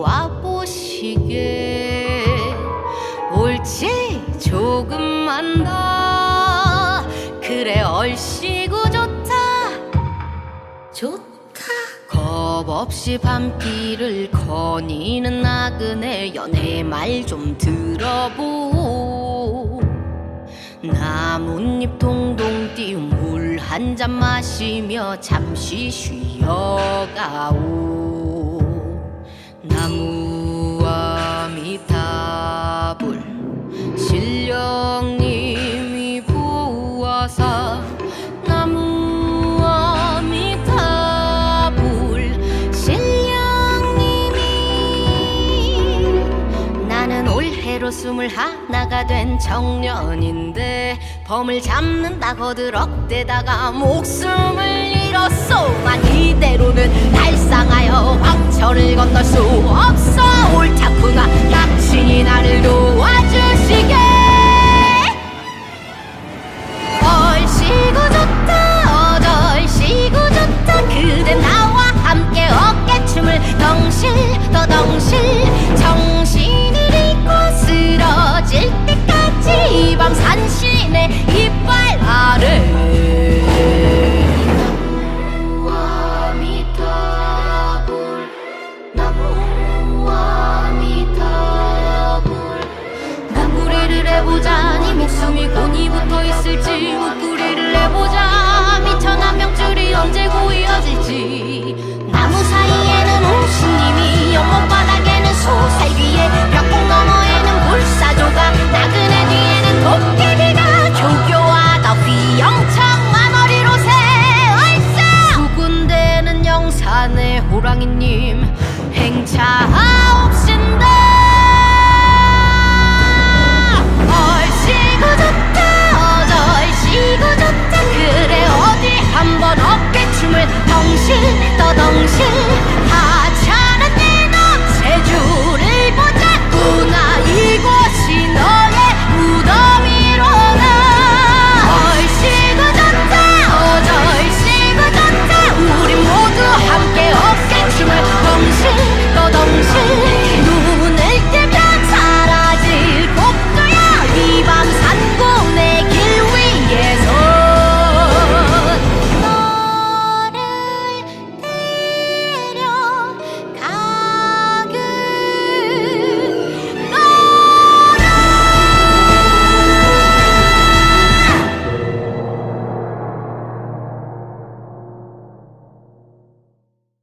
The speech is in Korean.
와보시게. 옳지 조금만 더. 그래 얼씨구 좋다. 좋다. 겁 없이 밤길을 거니는 나그네 연애 말 좀 들어보. 나뭇잎 동동 띄운 물 한 잔 마시며 잠시 쉬어가오. 나무와 미타불 신령님이 보아사 나무와 미타불 신령님이 나는 올해로 스물 하나가 된 청년인데 범을 잡는다 거들억대다가 목숨을 잃었소 난 이대로는 the shoe of 해보자니 목숨이 곤히 붙어 있을지